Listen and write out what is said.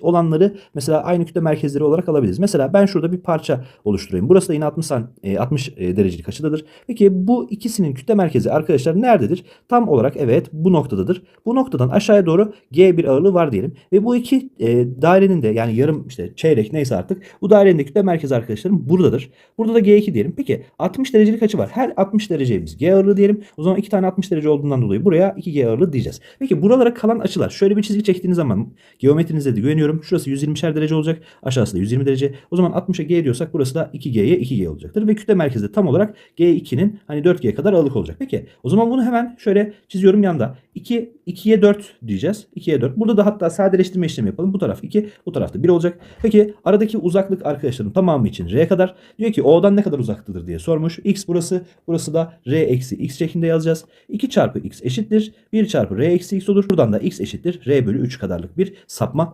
olanları mesela aynı kütle merkezleri olarak alabiliriz. Mesela ben şurada bir parça oluşturayım. Burası da yine 60, san- e, 60 e, derecelik açıdadır. Peki bu ikisinin kütle merkezi arkadaşlar nerededir? Tam olarak evet bu noktadadır. Bu noktadan aşağıya doğru G bir ağırlığı var diyelim. Ve bu iki e, dairenin de yani yarım işte çeyrek neyse artık bu dairenin de kütle merkezi arkadaşlarım buradadır. Burada da G2 diyelim. Peki 60 derecelik açı var. Her 60 dereceye G ağırlığı diyelim. O zaman iki tane 60 derece olduğundan dolayı buraya 2G ağırlığı diyeceğiz. Peki buralara kalan açılar. Şöyle bir çizgi çektiğiniz zaman geometrinize de güveniyorum. Şurası 120'şer derece olacak. Aşağısı da 120 derece. O zaman 60'a G diyorsak burası da 2G'ye 2G olacaktır. Ve kütle merkezi de tam olarak G2'nin hani 4G kadar ağırlık olacak. Peki o zaman bunu hemen şöyle çiziyorum yanda. 2, 2'ye 4 diyeceğiz. 2'ye 4. Burada da hatta sadeleştirme işlemi yapalım. Bu taraf 2, bu tarafta 1 olacak. Peki aradaki uzaklık arkadaşlarım tamamı için R kadar. Diyor ki O'dan ne kadar uzaktadır diye sormuş. X burası. Burası da R eksi X şeklinde yazacağız. 2 çarpı X eşittir. 1 çarpı R eksi X olur. Buradan da X eşittir. R bölü 3 kadarlık bir sapma olacak.